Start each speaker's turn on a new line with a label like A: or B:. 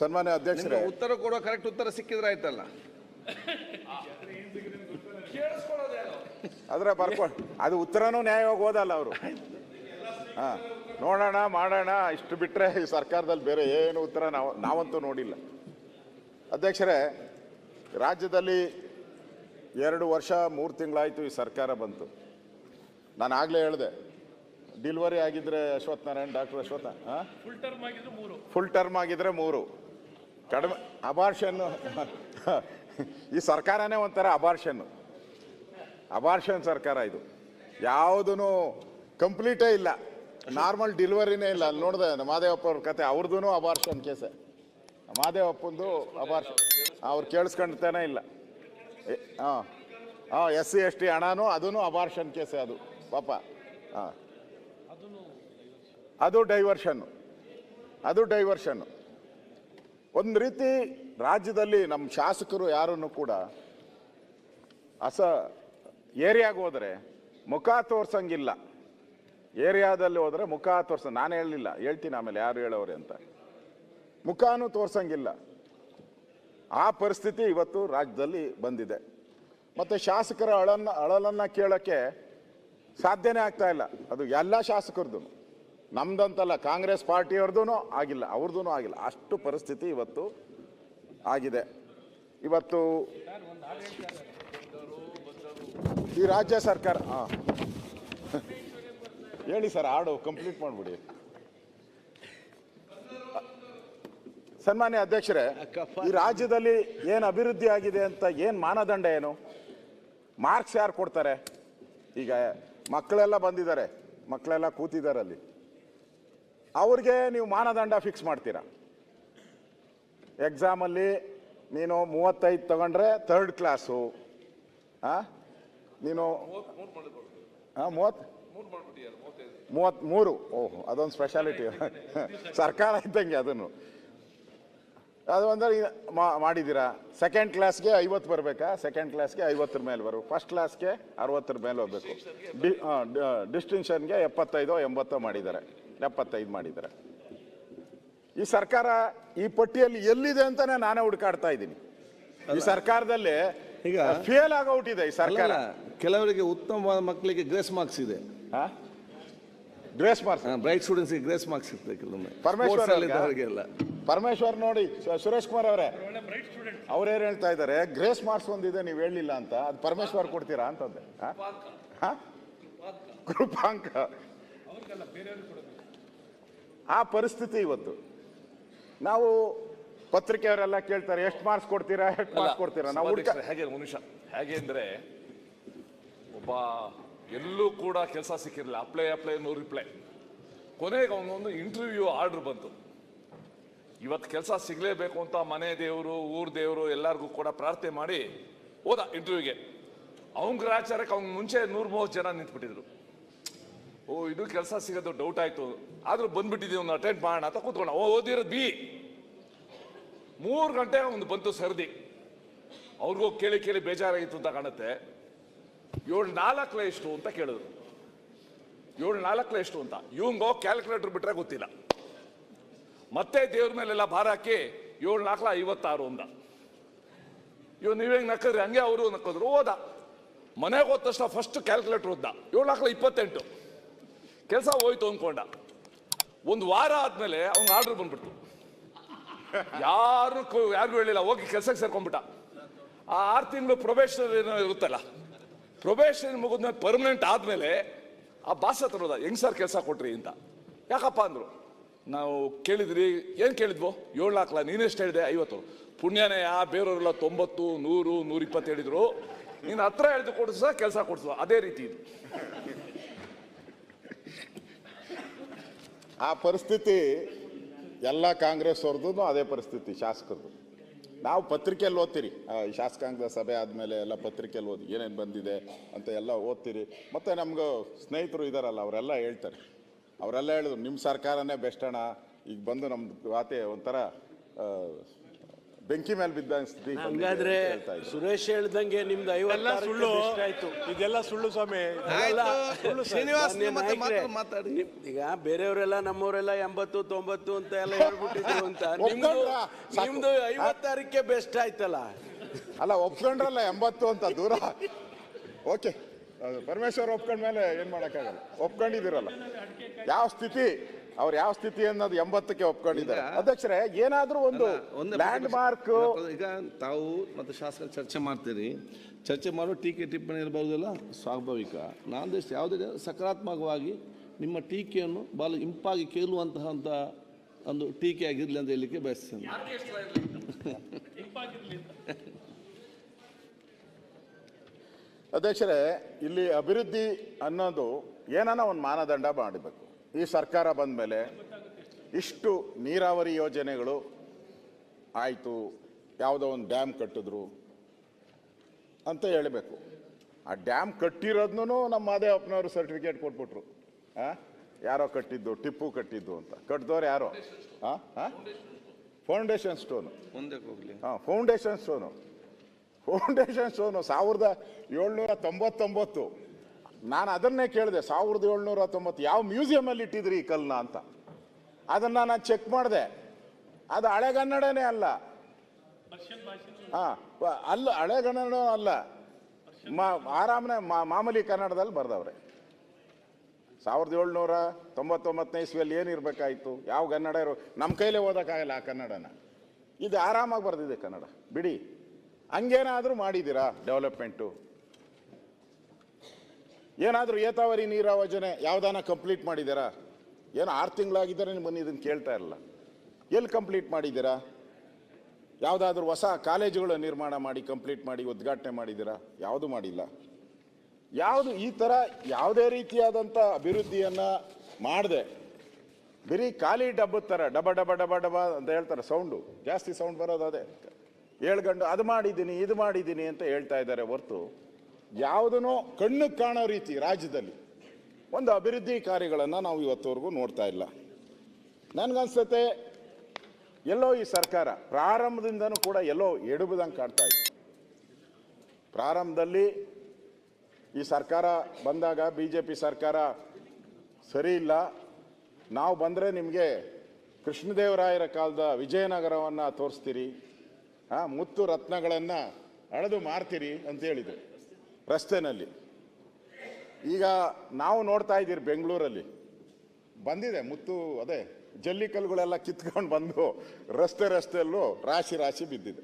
A: ಸನ್ಮಾನ್ಯ ಅಧ್ಯಕ್ಷರೇ.
B: ಉತ್ತರ ಕೊಡೋ ಕರೆಕ್ಟ್ ಉತ್ತರ ಸಿಕ್ಕಿದ್ರೆ ಆಯ್ತಲ್ಲ.
A: ಅದ್ರ ಬರ್ಕೊಂಡು ಅದು ಉತ್ತರನೂ ನ್ಯಾಯವಾಗಿ ಓದಲ್ಲ ಅವರು. ಹಾಂ ನೋಡೋಣ ಮಾಡೋಣ ಇಷ್ಟು ಬಿಟ್ಟರೆ ಈ ಸರ್ಕಾರದಲ್ಲಿ ಬೇರೆ ಏನು ಉತ್ತರ ನಾವು ನಾವಂತೂ ನೋಡಿಲ್ಲ. ಅಧ್ಯಕ್ಷರೇ ರಾಜ್ಯದಲ್ಲಿ ಎರಡು ವರ್ಷ ಮೂರು ತಿಂಗಳಾಯಿತು ಈ ಸರ್ಕಾರ ಬಂತು. ನಾನು ಆಗಲೇ ಹೇಳಿದೆ ಡಿಲ್ವರಿ ಆಗಿದ್ರೆ ಅಶ್ವಥ್ ನಾರಾಯಣ್ ಡಾಕ್ಟರ್ ಅಶ್ವಥ ಹಾಂ?
C: ಫುಲ್ ಟರ್ಮ್ ಆಗಿದ್ರೆ ಮೂರು
A: ಫುಲ್ ಟರ್ಮ್ ಆಗಿದ್ರೆ ಮೂರು ಕಡಿಮೆ ಅಬಾರ್ಷನ್ನು ಈ ಸರ್ಕಾರನೇ ಒಂಥರ ಅಬಾರ್ಷನ್ನು ಅಬಾರ್ಷನ್ ಸರ್ಕಾರ ಇದು. ಯಾವುದೂ ಕಂಪ್ಲೀಟೇ ಇಲ್ಲ. ನಾರ್ಮಲ್ ಡಿಲಿವರಿನೇ ಇಲ್ಲ. ಅಲ್ಲಿ ನೋಡಿದೆ ಮಾದೇವಪ್ಪ ಅವ್ರ ಕತೆ. ಅವ್ರದ್ದು ಅಬಾರ್ಷನ್ ಕೇಸೆ ಮಾದೇವಪ್ಪಂದು ಅಬಾರ್ಷನ್ ಅವ್ರು ಕೇಳಿಸ್ಕೊಂಡ್ತಾನೆ ಇಲ್ಲ. ಹಾಂ ಹಾಂ ಎಸ್ ಸಿ ಎಸ್ ಟಿ ಹಣನೂ ಅದೂ ಅಬಾರ್ಷನ್ ಕೇಸೆ ಅದು. ಪಾಪ. ಹಾಂ ಅದು ಡೈವರ್ಷನ್ನು ಅದು ಡೈವರ್ಷನ್ನು ಒಂದು ರೀತಿ ರಾಜ್ಯದಲ್ಲಿ ನಮ್ಮ ಶಾಸಕರು ಯಾರನ್ನು ಕೂಡ ಅಸ ಏರಿಯಾಗೆ ಹೋದರೆ ಮುಖ ತೋರ್ಸಂಗಿಲ್ಲ. ಏರಿಯಾದಲ್ಲಿ ಹೋದರೆ ಮುಖ ತೋರ್ಸ, ನಾನು ಹೇಳಲಿಲ್ಲ, ಹೇಳ್ತೀನಿ ಆಮೇಲೆ ಯಾರು ಹೇಳೋರೆ ಅಂತ. ಮುಖಾನು ತೋರ್ಸಂಗಿಲ್ಲ. ಆ ಪರಿಸ್ಥಿತಿ ಇವತ್ತು ರಾಜ್ಯದಲ್ಲಿ ಬಂದಿದೆ. ಮತ್ತು ಶಾಸಕರ ಅಳನ್ನು ಅಳಲನ್ನು ಕೇಳೋಕ್ಕೆ ಸಾಧ್ಯನೇ ಆಗ್ತಾ ಇಲ್ಲ. ಅದು ಎಲ್ಲ ಶಾಸಕರದ್ದು ನಮ್ದಂತಲ್ಲ ಕಾಂಗ್ರೆಸ್ ಪಾರ್ಟಿಯವ್ರದ್ದು ಆಗಿಲ್ಲ ಅವ್ರದ್ದು ಆಗಿಲ್ಲ. ಅಷ್ಟು ಪರಿಸ್ಥಿತಿ ಇವತ್ತು ಆಗಿದೆ. ಇವತ್ತು ಈ ರಾಜ್ಯ ಸರ್ಕಾರ, ಹಾಂ. ಹೇಳಿ ಸರ್, ಹಾಡು ಕಂಪ್ಲೀಟ್ ಮಾಡಿಬಿಡಿ. ಸನ್ಮಾನ್ಯ ಅಧ್ಯಕ್ಷರೇ, ಈ ರಾಜ್ಯದಲ್ಲಿ ಏನು ಅಭಿವೃದ್ಧಿ ಆಗಿದೆ ಅಂತ ಏನು ಮಾನದಂಡ ಏನು? ಮಾರ್ಕ್ಸ್ ಯಾರು ಕೊಡ್ತಾರೆ? ಈಗ ಮಕ್ಕಳೆಲ್ಲ ಬಂದಿದ್ದಾರೆ, ಮಕ್ಕಳೆಲ್ಲ ಕೂತಿದ್ದಾರೆ ಅಲ್ಲಿ. ಅವ್ರಿಗೆ ನೀವು ಮಾನದಂಡ ಫಿಕ್ಸ್ ಮಾಡ್ತೀರಾ? ಎಕ್ಸಾಮಲ್ಲಿ ನೀನು ಮೂವತ್ತೈದು ತಗೊಂಡ್ರೆ ಥರ್ಡ್ ಕ್ಲಾಸು ಹಾಂ ನೀನು ಹಾಂ ಮೂವತ್ತು ಮೂವತ್ತ್ಮೂರು ಓಹ್, ಅದೊಂದು ಸ್ಪೆಷಾಲಿಟಿ ಸರ್ಕಾರ ಇದ್ದಂಗೆ ಅದನ್ನು. ಅದು ಅಂದ್ರೆ ಮಾಡಿದ್ದೀರಾ? ಸೆಕೆಂಡ್ ಕ್ಲಾಸ್ಗೆ ಐವತ್ತು ಬರಬೇಕಾ? ಸೆಕೆಂಡ್ ಕ್ಲಾಸ್ಗೆ ಐವತ್ತರ ಮೇಲೆ ಬರಬೇಕು ಫಸ್ಟ್ ಕ್ಲಾಸ್ಗೆ ಅರವತ್ತರ ಮೇಲೆ ಹೋಗ್ಬೇಕು. ಡಿ ಡಿಸ್ಟಿಂಕ್ಷನ್ಗೆ ಎಪ್ಪತ್ತೈದೋ ಎಂಬತ್ತೋ ಮಾಡಿದ್ದಾರೆ. ಎಪ್ಪತ್ತೈದು ಮಾಡಿದ್ದಾರೆ. ಈ ಸರ್ಕಾರ ಈ ಪಟ್ಟಿಯಲ್ಲಿ ಎಲ್ಲಿದೆ ಅಂತಾನೆ ನಾನೇ ಹುಡುಕಾಡ್ತಾ ಇದ್ದೀನಿ. ಈ ಸರ್ಕಾರದಲ್ಲಿ
B: ಈಗ
A: ಫೇಲ್ ಆಗೋಟಿದೆ ಈ ಸರ್ಕಾರ.
B: ಕೆಲವರಿಗೆ ಉತ್ತಮವಾದ ಮಕ್ಕಳಿಗೆ ಗ್ರೇಸ್ ಮಾರ್ಕ್ಸ್ ಇದೆ.
A: ಗ್ರೇಸ್ ಮಾರ್ಕ್ಸ್
B: ಬ್ರೈಟ್ ಸ್ಟೂಡೆಂಟ್ಸ್ಗೆ ಗ್ರೇಸ್ ಮಾರ್ಕ್ಸ್ ಇರ್ತದೆ ಕೆಲವೊಮ್ಮೆ.
A: ಪರಮೇಶ್ವರ್ ಪರಮೇಶ್ವರ್ ನೋಡಿ ಸುರೇಶ್ ಕುಮಾರ್ ಅವರೇ. ಅವ್ರೇನ್ ಹೇಳ್ತಾ ಇದ್ದಾರೆ? ಗ್ರೇಸ್ ಮಾರ್ಕ್ಸ್ ಒಂದಿದೆ ನೀವು ಹೇಳಲಿಲ್ಲ ಅಂತ. ಅದು ಪರಮೇಶ್ವರ್ ಕೊಡ್ತೀರಾ ಅಂತಂದೆ. ಹ? ಹ? ಕೃಪಾಂಕ. ಆ ಪರಿಸ್ಥಿತಿ ಇವತ್ತು. ನಾವು ಪತ್ರಿಕೆಯವರೆಲ್ಲ ಕೇಳ್ತಾರೆ ಎಷ್ಟು ಮಾರ್ಕ್ಸ್ ಕೊಡ್ತೀರಾ ಎಷ್ಟು ಮಾರ್ಕ್ಸ್ ಕೊಡ್ತೀರಾ? ನಾವು ಹುಡ್ಕ
D: ಹೇಗೆ ಮನುಷ್ಯ ಹೇಗೆ ಅಂದ್ರೆ ಒಬ್ಬ ಎಲ್ಲೂ ಕೂಡ ಕೆಲಸ ಸಿಕ್ಕಿರಲಿಲ್ಲ. ಅಪ್ಲೈ ಅಪ್ಲೈ ನೋ ರಿಪ್ಲೈ ಕೊನೆಗೆ ಅವನೊಂದು ಇಂಟರ್ವ್ಯೂ ಆರ್ಡರ್ ಬಂತು. ಇವತ್ತು ಕೆಲಸ ಸಿಗಲೇಬೇಕು ಅಂತ ಮನೆ ದೇವರು ಊರ್ ದೇವರು ಎಲ್ಲರಿಗೂ ಕೂಡ ಪ್ರಾರ್ಥನೆ ಮಾಡಿ ಹೋದ ಇಂಟರ್ವ್ಯೂಗೆ ಅವನ ಗ್ರಾಚಾರಕ್ಕೆ ಅವ್ನ ಮುಂಚೆ ನೂರ ಮೂವತ್ತು ಜನ ನಿಂತ್ಬಿಟ್ಟಿದ್ರು. ಓ ಇದು ಕೆಲಸ ಸಿಗೋದು ಡೌಟ್ ಆಯ್ತು. ಆದ್ರೂ ಬಂದ್ಬಿಟ್ಟಿದ್ದೀವಿ ಒಂದು ಅಟೆಂಡ್ ಮಾಡೋಣ ಅಂತ ಕೂತ್ಕೊಂಡ. ಓದಿರೋದು ಬಿ. ಮೂರು ಗಂಟೆ ಒಂದು ಬಂತು ಸರ್ದಿ. ಅವ್ರಿಗೂ ಕೇಳಿ ಕೇಳಿ ಬೇಜಾರಾಗಿತ್ತು ಅಂತ ಕಾಣುತ್ತೆ. ಏಳು ನಾಲ್ಕಲೆ ಎಷ್ಟು ಅಂತ ಕೇಳಿದ್ರು. ಏಳು ನಾಲ್ಕಲೆ ಎಷ್ಟು ಅಂತ. ಇವಂಗೋ ಕ್ಯಾಲ್ಕುಲೇಟರ್ ಬಿಟ್ರೆ ಗೊತ್ತಿಲ್ಲ. ಮತ್ತೆ ದೇವ್ರ ಮೇಲೆಲ್ಲ ಭಾರ ಹಾಕಿ ಏಳು ನಾಲ್ಕು ಐವತ್ತಾರು ಅಂದ. ಇವ್ ನೀವೇಂಗ್ ನಕ್ಕದ್ರಿ? ಹಂಗೆ ಅವರು ನಕ್ಕಿದ್ರು. ಓದ. ಮನೆಗೆ ಹೋದ ತಕ್ಷಣ ಫಸ್ಟ್ ಕ್ಯಾಲ್ಕುಲೇಟರ್ ಓದ್ದ. ಏಳು ನಾಲ್ಕಲ ಇಪ್ಪತ್ತೆಂಟು. ಕೆಲಸ ಹೋಯ್ತು ಅಂದ್ಕೊಂಡ ಒಂದು ವಾರ ಆದ್ಮೇಲೆ ಅವ್ನ ಆರ್ಡರ್ ಬಂದ್ಬಿಡ್ತು ಯಾರು ಯಾರಿಗೂ ಹೇಳಿಲ್ಲ, ಹೋಗಿ ಕೆಲಸಕ್ಕೆ ಸೇರ್ಕೊಂಡ್ಬಿಟ್ಟ. ಆ ಆರು ತಿಂಗಳು ಪ್ರೊಬೇಷನ್ ಏನೋ ಇರುತ್ತಲ್ಲ ಪ್ರೊಬೇಷನ್ ಮುಗಿದ್ಮೇಲೆ ಪರ್ಮನೆಂಟ್ ಆದ್ಮೇಲೆ ಆ ಬಾಸ್ ತರೋದ ಹೆಂಗ್ ಸರ್ ಕೆಲಸ ಕೊಟ್ರಿ? ಅಂತ. ಯಾಕಪ್ಪ ಅಂದ್ರು, ನಾವು ಕೇಳಿದ್ರಿ. ಏನ್ ಕೇಳಿದ್ವು? ಏಳು ನಾಲ್ಕಲ ನೀನೆಷ್ಟು ಹೇಳಿದೆ? ಐವತ್ತು. ಪುಣ್ಯನೇ, ಆ ಬೇರೆಯವರೆಲ್ಲ ತೊಂಬತ್ತು, ನೂರು ನೂರ ಇಪ್ಪತ್ತು ಹೇಳಿದ್ರು. ನೀನು ಹತ್ರ ಹೇಳಿದ್ದು ಕೊಡಿಸ ಕೆಲಸ ಕೊಡಿಸು. ಅದೇ ರೀತಿ ಇದು.
A: ಆ ಪರಿಸ್ಥಿತಿ ಎಲ್ಲ ಕಾಂಗ್ರೆಸ್ ಅವ್ರದ್ದು ಅದೇ ಪರಿಸ್ಥಿತಿ ಶಾಸಕರದು ನಾವು ಪತ್ರಿಕೆಯಲ್ಲಿ ಓದ್ತೀರಿ. ಶಾಸಕಾಂಗದ ಸಭೆ ಆದಮೇಲೆ ಎಲ್ಲ ಪತ್ರಿಕೆಯಲ್ಲಿ ಓದಿ ಏನೇನು ಬಂದಿದೆ ಅಂತ ಎಲ್ಲ ಓದ್ತೀರಿ. ಮತ್ತು ನಮ್ಗೆ ಸ್ನೇಹಿತರು ಇದ್ದಾರಲ್ಲ ಅವರೆಲ್ಲ ಹೇಳ್ತಾರೆ. ಅವರೆಲ್ಲ ಹೇಳಿದ್ರು ನಿಮ್ಮ ಸರ್ಕಾರನೇ ಬೆಸ್ಟ್ ಅಣ್ಣ, ಈಗ ಬಂದು ನಮ್ದು ಖಾತೆ ಒಂಥರ ಬೆಂಕಿ ಮೇಲೆ ಬಿದ್ದ ಸ್ಥಿತಿ
E: ಹಂಗಾದ್ರೆ. ಸುರೇಶ್ ಹೇಳ್ದಂಗೆ ನಿಮ್ದು ಐವತ್ತಾರಕ್ಕೆ
C: ಸುಳ್ಳು.
E: ಆಯ್ತು.
C: ಇದೆಲ್ಲ ಸುಳ್ಳು ಸ್ವಾಮಿ.
B: ಮಾತಾಡಿ.
E: ಈಗ ಬೇರೆಯವರೆಲ್ಲ ನಮ್ಮವರೆಲ್ಲ ಎಂಬತ್ತು ತೊಂಬತ್ತು ಅಂತ ಎಲ್ಲ ಹೇಳ್ಬಿಟ್ಟಿದ್ರು ಅಂತ. ನಿಮ್ದು ಐವತ್ತಾರಕ್ಕೆ ಬೆಸ್ಟ್ ಆಯ್ತಲ್ಲ.
A: ಅಲ್ಲ ಒಪ್ಕೊಂಡ್ರಲ್ಲ ಎಂಬತ್ತು ಅಂತ ದೂರ. ಓಕೆ. ಪರಮೇಶ್ವರ್ ಒಪ್ಕೊಂಡ್ಮೇಲೆ ಏನ್ ಮಾಡೋಕ್ಕಾಗಲ್ಲ. ಒಪ್ಕೊಂಡಿದ್ದೀರಲ್ಲ. ಯಾವ ಸ್ಥಿತಿ? ಅವ್ರು ಯಾವ ಸ್ಥಿತಿ ಅನ್ನೋದು ಎಂಬತ್ತಕ್ಕೆ ಒಪ್ಕೊಂಡಿದ್ದಾರೆ. ಅಧ್ಯಕ್ಷರೇ ಏನಾದ್ರೂ ಒಂದು
B: ಒಂದೇ
A: ಲ್ಯಾಂಡ್ ಮಾರ್ಕ್
B: ಈಗ ತಾವು ಮತ್ತು ಶಾಸಕರು ಚರ್ಚೆ ಮಾಡ್ತೀರಿ. ಚರ್ಚೆ ಮಾಡೋ ಟೀಕೆ ಟಿಪ್ಪಣಿ ಇರಬಹುದಲ್ಲ ಸ್ವಾಭಾವಿಕ. ನಾನು ದೇಶ ಯಾವುದೇ ಸಕಾರಾತ್ಮಕವಾಗಿ ನಿಮ್ಮ ಟೀಕೆಯನ್ನು ಭಾಳ ಇಂಪಾಗಿ ಕೇಳುವಂತಹ ಅಂತ ಒಂದು ಟೀಕೆ ಆಗಿರಲಿ ಅಂತ ಹೇಳಲಿಕ್ಕೆ ಬಯಸ್ತೇನೆ.
A: ಅಧ್ಯಕ್ಷರೇ ಇಲ್ಲಿ ಅಭಿವೃದ್ಧಿ ಅನ್ನೋದು ಏನಾನ ಒಂದು ಮಾನದಂಡ ಮಾಡಬೇಕು. ಈ ಸರ್ಕಾರ ಬಂದ ಮೇಲೆ ಇಷ್ಟು ನೀರಾವರಿ ಯೋಜನೆಗಳು ಆಯಿತು ಯಾವುದೋ ಒಂದು ಡ್ಯಾಮ್ ಕಟ್ಟಿದ್ರು ಅಂತ ಹೇಳಬೇಕು. ಆ ಡ್ಯಾಮ್ ಕಟ್ಟಿರೋದ್ನೂ ನಮ್ಮ ಮಾದೇವಪ್ಪನವರು ಸರ್ಟಿಫಿಕೇಟ್ ಕೊಟ್ಬಿಟ್ರು. ಹಾಂ ಯಾರೋ ಕಟ್ಟಿದ್ದು ಟಿಪ್ಪು ಕಟ್ಟಿದ್ದು ಅಂತ. ಕಟ್ಟಿದವ್ರು ಯಾರೋ? ಹಾಂ ಹಾಂ ಫೌಂಡೇಶನ್ ಸ್ಟೋನು. ಹಾಂ ಫೌಂಡೇಶನ್ ಸ್ಟೋನು. ಫೌಂಡೇಶನ್ ಸ್ಟೋನು ಸಾವಿರದ ಏಳ್ನೂರ ತೊಂಬತ್ತೊಂಬತ್ತು. ನಾನು ಅದನ್ನೇ ಕೇಳಿದೆ ಸಾವಿರದ ಏಳ್ನೂರ ತೊಂಬತ್ತು ಯಾವ ಮ್ಯೂಸಿಯಮಲ್ಲಿ ಇಟ್ಟಿದ್ರಿ ಈ ಕಲ್ಲನ್ನ ಅಂತ. ಅದನ್ನು ನಾನು ಚೆಕ್ ಮಾಡಿದೆ. ಅದು ಹಳೆಗನ್ನಡನೇ ಅಲ್ಲ. ಹಾಂ ಅಲ್ಲ ಹಳೆಗನ್ನಡ ಅಲ್ಲ. ಮಾ ಆರಾಮನೆ ಮಾಮೂಲಿ ಕನ್ನಡದಲ್ಲಿ ಬರ್ದವ್ರೆ. ಸಾವಿರದ ಏಳ್ನೂರ ತೊಂಬತ್ತೊಂಬತ್ತನೇ ಇಸ್ವಿಯಲ್ಲಿ ಏನಿರ್ಬೇಕಾಯ್ತು ಯಾವ ಕನ್ನಡ ಇರೋ ನಮ್ಮ ಕೈಲೇ ಓದೋಕ್ಕಾಗಲ್ಲ ಆ ಕನ್ನಡನ. ಇದು ಆರಾಮಾಗಿ ಬರ್ದಿದೆ ಕನ್ನಡ. ಬಿಡಿ. ಹಂಗೇನಾದರೂ ಮಾಡಿದ್ದೀರಾ ಡೆವಲಪ್ಮೆಂಟು ಏನಾದರೂ ಏತಾವರಿ ನೀರಾವಜನೆ ಯಾವ್ದಾನ ಕಂಪ್ಲೀಟ್ ಮಾಡಿದ್ದೀರಾ? ಏನು ಆರು ತಿಂಗಳಾಗಿದ್ದರೆ ನಿಮ್ಮನ್ನು ಇದನ್ನು ಕೇಳ್ತಾ ಇರಲ್ಲ. ಎಲ್ಲಿ ಕಂಪ್ಲೀಟ್ ಮಾಡಿದ್ದೀರಾ? ಯಾವುದಾದ್ರೂ ಹೊಸ ಕಾಲೇಜುಗಳ ನಿರ್ಮಾಣ ಮಾಡಿ ಕಂಪ್ಲೀಟ್ ಮಾಡಿ ಉದ್ಘಾಟನೆ ಮಾಡಿದ್ದೀರಾ? ಯಾವುದು ಮಾಡಿಲ್ಲ. ಯಾವುದು ಈ ಥರ ಯಾವುದೇ ರೀತಿಯಾದಂಥ ಅಭಿವೃದ್ಧಿಯನ್ನು ಮಾಡಿದೆ. ಬರೀ ಖಾಲಿ ಡಬ್ಬದ ಥರ ಡಬ ಡಬ ಡಬ ಡಬ ಅಂತ ಹೇಳ್ತಾರೆ ಸೌಂಡು. ಜಾಸ್ತಿ ಸೌಂಡ್ ಬರೋದು ಅದೇ. ಹೇಳ್ಕೊಂಡು ಅದು ಮಾಡಿದ್ದೀನಿ, ಇದು ಮಾಡಿದ್ದೀನಿ ಅಂತ ಹೇಳ್ತಾ ಇದ್ದಾರೆ ಹೊರ್ತು ಯಾವುದನ್ನೋ ಕಣ್ಣು ಕಾಣೋ ರೀತಿ ರಾಜ್ಯದಲ್ಲಿ ಒಂದು ಅಭಿವೃದ್ಧಿ ಕಾರ್ಯಗಳನ್ನು ನಾವು ಇವತ್ತವರೆಗೂ ನೋಡ್ತಾ ಇಲ್ಲ. ನನಗನ್ಸುತ್ತೆ, ಎಲ್ಲೋ ಈ ಸರ್ಕಾರ ಪ್ರಾರಂಭದಿಂದನೂ ಕೂಡ ಎಲ್ಲೋ ಎಡುಬುದಂಗೆ ಕಾಣ್ತಾ ಇತ್ತು ಪ್ರಾರಂಭದಲ್ಲಿ ಈ ಸರ್ಕಾರ ಬಂದಾಗ ಬಿ ಜೆ ಪಿ ಸರ್ಕಾರ ಸರಿ ಇಲ್ಲ. ನಾವು ಬಂದರೆ ನಿಮಗೆ ಕೃಷ್ಣದೇವರಾಯರ ಕಾಲದ ವಿಜಯನಗರವನ್ನು ತೋರಿಸ್ತೀರಿ ಮುತ್ತು ರತ್ನಗಳನ್ನು ಅಳೆದು ಮಾರ್ತೀರಿ ಅಂತ ಹೇಳಿದರು. ರಸ್ತೆನಲ್ಲಿ. ಈಗ ನಾವು ನೋಡ್ತಾ ಇದ್ದೀರಿ ಬೆಂಗಳೂರಲ್ಲಿ. ಬಂದಿದೆ ಮುತ್ತು, ಅದೇ, ಜಲ್ಲಿ ಕಲ್ಲುಗಳೆಲ್ಲ ಕಿತ್ಕೊಂಡು ಬಂದು ರಸ್ತೆ ರಸ್ತೆಯಲ್ಲೂ ರಾಶಿ ರಾಶಿ ಬಿದ್ದಿದೆ.